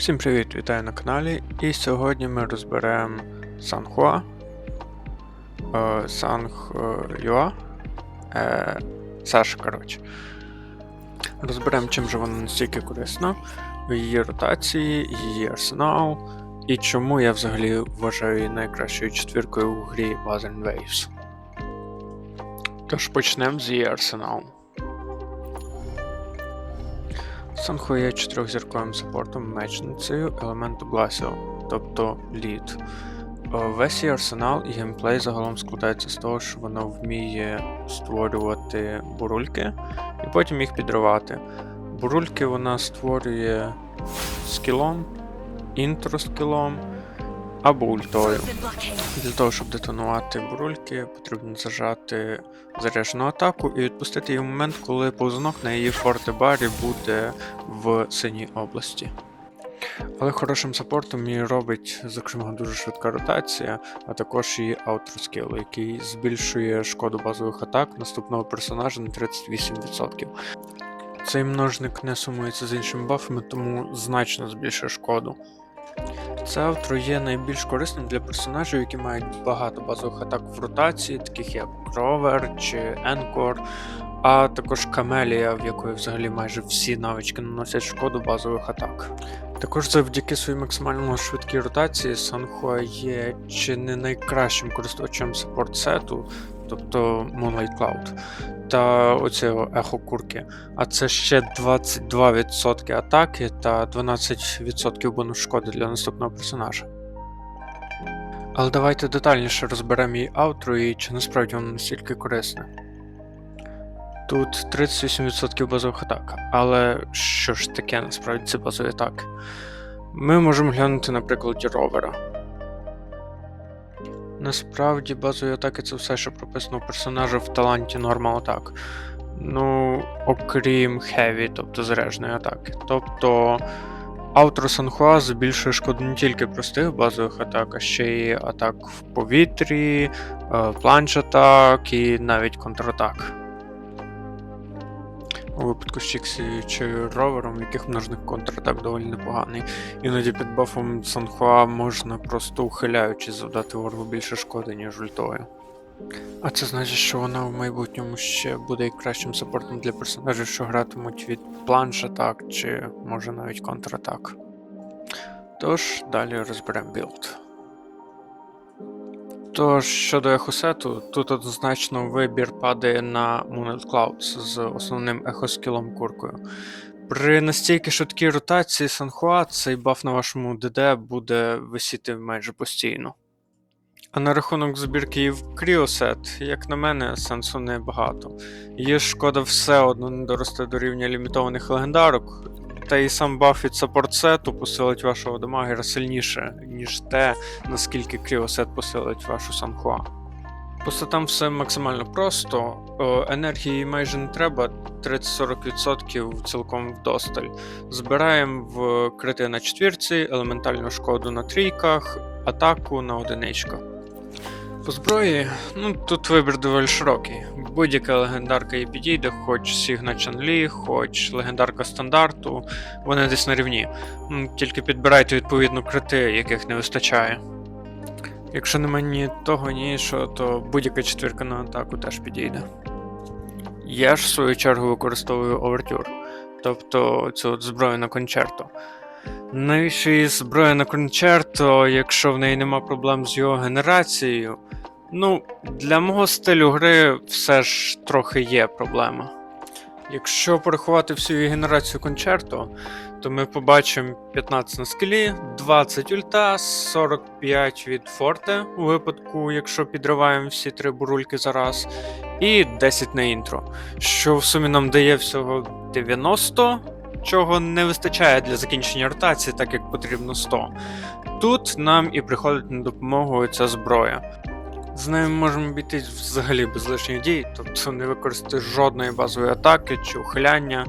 Всім привіт, вітаю на каналі. І сьогодні ми розберемо Санхуа, е, Санхюа, е, Саша, коротше. Розберемо, чим же вона настільки корисна, її ротації, її арсенал, і чому я взагалі вважаю її найкращою четвіркою у грі Wuthering Waves. Тож почнемо з її арсеналу. Санхо є чотирьохзірковим саппортом мечницею елементу Бласіо, тобто лід. Весь її арсенал і геймплей загалом складається з того, що вона вміє створювати бурульки і потім їх підривати. Бурульки вона створює скілом, інтроскілом або ультою. Для того, щоб детонувати бурульки, потрібно зажати заряджену атаку і відпустити її в момент, коли повзунок на її форте-барі буде в синій області. Але хорошим саппортом її робить, зокрема, дуже швидка ротація, а також її аутроскіл, який збільшує шкоду базових атак наступного персонажа на 38%. Цей множник не сумується з іншими бафами, тому значно збільшує шкоду. Це автро є найбільш корисним для персонажів, які мають багато базових атак в ротації, таких як Ровер чи Енкор, а також Камелія, в якої взагалі майже всі навички наносять шкоду базових атак. Також завдяки своїй максимально швидкій ротації Санхуа є чи не найкращим користувачем саппорт сету, тобто Moonlight Cloud, та оцього ехо курки. А це ще 22% атаки та 12% бонус шкоди для наступного персонажа. Але давайте детальніше розберемо її аутро і чи насправді воно настільки корисне. Тут 38% базових атак. Але що ж таке насправді це базові атаки? Ми можемо глянути на прикладі ровера. Насправді базові атаки це все, що прописано у персонажа в таланті Normal Attack. Ну, окрім хеві, тобто заряженої атаки. Тобто Аутро Санхуа збільшує шкоду не тільки простих базових атак, а ще й атак в повітрі, планч атак і навіть контратак. У випадку з Чіксі чи ровером, в яких множник контратак доволі непоганий. Іноді під бафом Санхуа можна просто ухиляючись завдати ворогу більше шкоди, ніж ультою. А це значить, що вона в майбутньому ще буде і кращим саппортом для персонажів, що гратимуть від планш атак чи може навіть контратак. Тож, далі розберемо білд. Тож, щодо ехосету, тут однозначно вибір падає на Moonlight Clouds з основним ехоскілом куркою. При настільки швидкій ротації Санхуа цей баф на вашому ДД буде висіти майже постійно. А на рахунок збірки в Кріосет, як на мене, сенсу небагато. Її шкода все одно не доросте до рівня лімітованих легендарок, та і сам баф від саппорт-сету посилить вашого дамагера сильніше, ніж те, наскільки Кріосет посилить вашу Санхуа. Просто там все максимально просто, енергії майже не треба, 30-40% цілком вдосталь. Збираємо в крити на четвірці, елементальну шкоду на трійках, атаку на одиничках. По зброї, ну тут вибір доволі широкий. Будь-яка легендарка їй підійде, хоч Сігна Чанлі, хоч легендарка стандарту, вони десь на рівні. Тільки підбирайте відповідно крити, яких не вистачає. Якщо немає ні того, ні іншого, то будь-яка четвірка на атаку теж підійде. Я ж в свою чергу використовую овертюр, тобто цю от зброю на кончерто. Навіщо її зброя на кончерто, якщо в неї нема проблем з його генерацією? Ну, для мого стилю гри все ж трохи є проблема. Якщо порахувати всю її генерацію кончерто, то ми побачимо 15 на скелі, 20 ульта, 45 від форте у випадку, якщо підриваємо всі три бурульки за раз, і 10 на інтро, що в сумі нам дає всього 90 чого не вистачає для закінчення ротації, так як потрібно 100. Тут нам і приходить на допомогу ця зброя. З нею можемо обійтись взагалі без лишніх дій, тобто не використати жодної базової атаки чи ухиляння.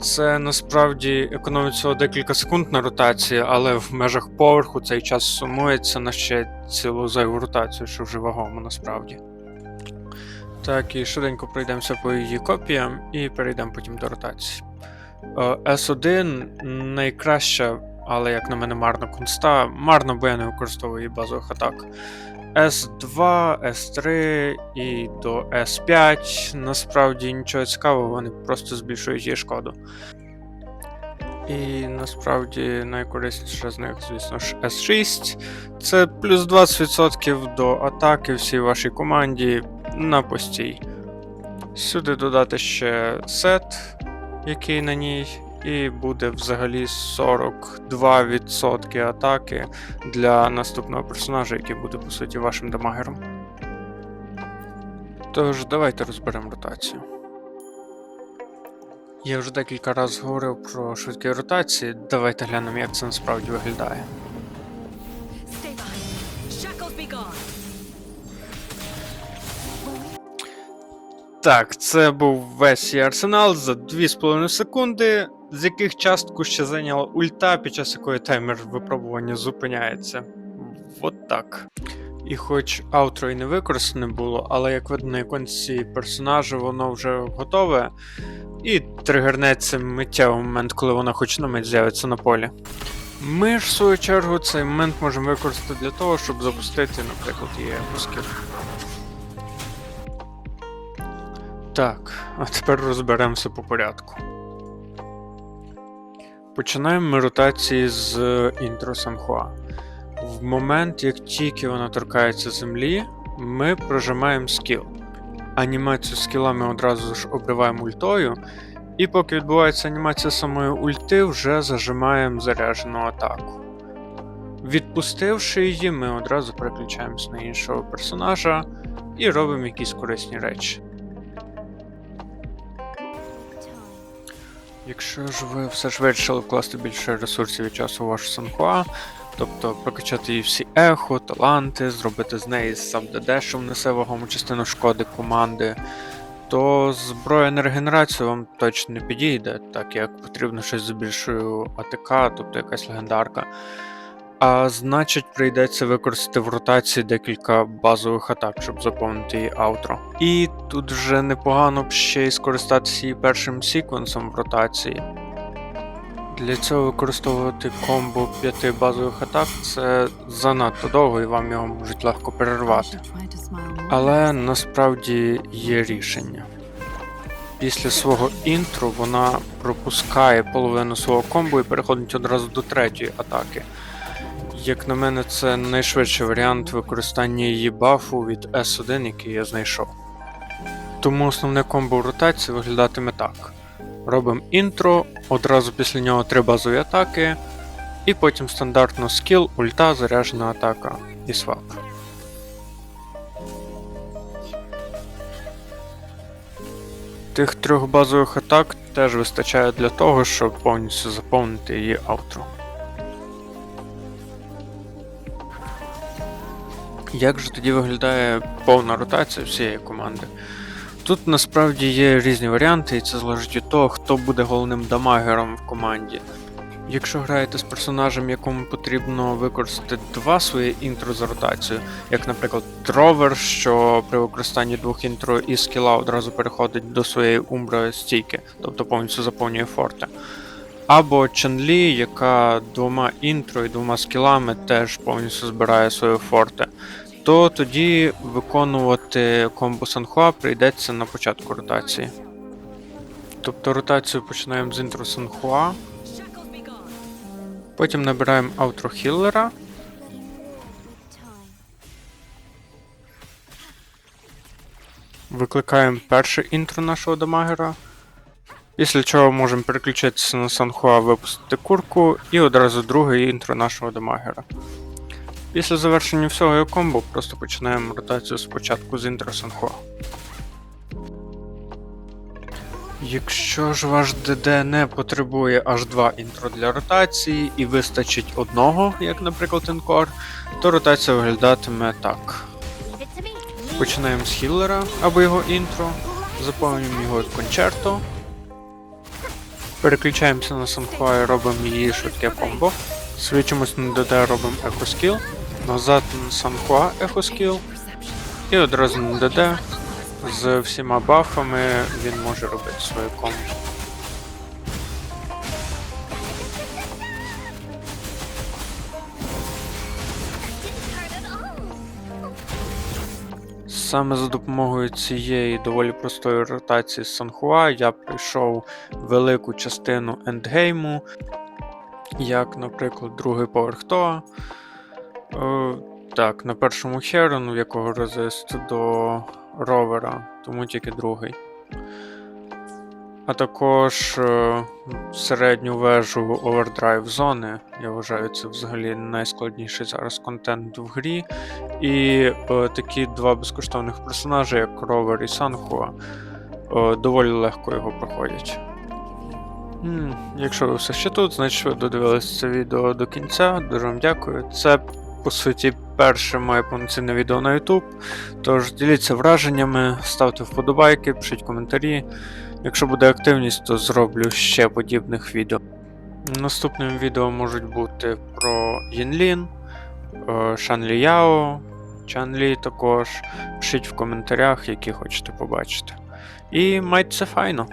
Це насправді економить всього декілька секунд на ротації, але в межах поверху цей час сумується на ще цілу зайву ротацію, що вже вагомо насправді. Так, і швиденько пройдемося по її копіям і перейдемо потім до ротації. Е, S1 найкраща але як на мене марно конста. Марно, бо я не використовую базових атак. S2, S3 і до S5. Насправді нічого цікавого, вони просто збільшують її шкоду. І насправді найкорисніша з них, звісно ж, S6. Це плюс 20% до атаки всій вашій команді на постій. Сюди додати ще сет, який на ній, і буде взагалі 42% атаки для наступного персонажа, який буде по суті вашим дамагером. Тож, давайте розберемо ротацію. Я вже декілька разів говорив про швидкі ротації. Давайте глянемо, як це насправді виглядає. Stay behind. Shackles be gone. Так, це був весь її арсенал за 2,5 секунди, з яких частку ще зайняла ульта, під час якої таймер випробування зупиняється. От так. І хоч аутро і не використане було, але як видно на іконці персонажа, воно вже готове. І тригернеться миттєвий момент, коли вона хоч на мить з'явиться на полі. Ми ж, в свою чергу, цей момент можемо використати для того, щоб запустити, наприклад, її епоскіл. Так, а тепер розберемося по порядку. Починаємо ми ротації з інтро Санхуа. В момент, як тільки вона торкається землі, ми прожимаємо скіл. Анімацію скіла ми одразу ж обриваємо ультою, і поки відбувається анімація самої ульти, вже зажимаємо заряджену атаку. Відпустивши її, ми одразу переключаємось на іншого персонажа і робимо якісь корисні речі. Якщо ж ви все ж вирішили вкласти більше ресурсів і часу у вашу Санхуа, тобто прокачати її всі ехо, таланти, зробити з неї сам ДД, що внесе вагому частину шкоди команди, то зброя на регенерацію вам точно не підійде, так як потрібно щось з більшою АТК, тобто якась легендарка. А значить, прийдеться використати в ротації декілька базових атак, щоб заповнити її аутро. І тут вже непогано б ще й скористатися її першим секвенсом в ротації. Для цього використовувати комбо п'яти базових атак це занадто довго і вам його можуть легко перервати. Але насправді є рішення. Після свого інтро вона пропускає половину свого комбо і переходить одразу до третьої атаки. Як на мене, це найшвидший варіант використання її бафу від S1, який я знайшов. Тому основне комбо в ротації виглядатиме так: робимо інтро, одразу після нього три базові атаки, і потім стандартно скіл, ульта, заряджена атака і свап. Тих трьох базових атак теж вистачає для того, щоб повністю заповнити її аутро. Як же тоді виглядає повна ротація всієї команди? Тут насправді є різні варіанти, і це залежить від того, хто буде головним дамагером в команді. Якщо граєте з персонажем, якому потрібно використати два свої інтро за ротацію, як, наприклад, Дровер, що при використанні двох інтро і скіла одразу переходить до своєї умбра стійки, тобто повністю заповнює форти. Або Чанлі, яка двома інтро і двома скілами теж повністю збирає свої форти, то тоді виконувати комбо Санхуа прийдеться на початку ротації. Тобто ротацію починаємо з інтро Санхуа, потім набираємо аутро хіллера, викликаємо перше інтро нашого дамагера. Після чого можемо переключитися на Санхуа, випустити курку і одразу друге інтро нашого дамагера. Після завершення всього його комбо просто починаємо ротацію спочатку з інтро Санхуа. Якщо ж ваш ДД не потребує аж два інтро для ротації і вистачить одного, як наприклад Енкор, то ротація виглядатиме так. Починаємо з хіллера або його інтро, заповнюємо його кончерто, переключаємося на Санхуа і робимо її швидке комбо, свічимось на ДД, робимо екоскіл, назад на Санхуа екоскіл. І одразу на ДД. З всіма бафами він може робити своє комбо. Саме за допомогою цієї доволі простої ротації Санхуа я пройшов велику частину ендгейму, як, наприклад, другий поверх Тоа. Е, так, на першому Херону, в якого резист до ровера, тому тільки другий. А також е, середню вежу овердрайв зони. Я вважаю, це взагалі найскладніший зараз контент в грі. І е, такі два безкоштовних персонажі, як Ровер і Санхуа, е, доволі легко його проходять. Якщо ви все ще тут, значить ви додивилися це відео до кінця. Дуже вам дякую. Це, по суті, перше моє повноцінне відео на YouTube. Тож діліться враженнями, ставте вподобайки, пишіть коментарі. Якщо буде активність, то зроблю ще подібних відео. Наступним відео можуть бути про Єнлін, е, Шанлі Яо, Чанлі також. Пишіть в коментарях, які хочете побачити. І майте це файно!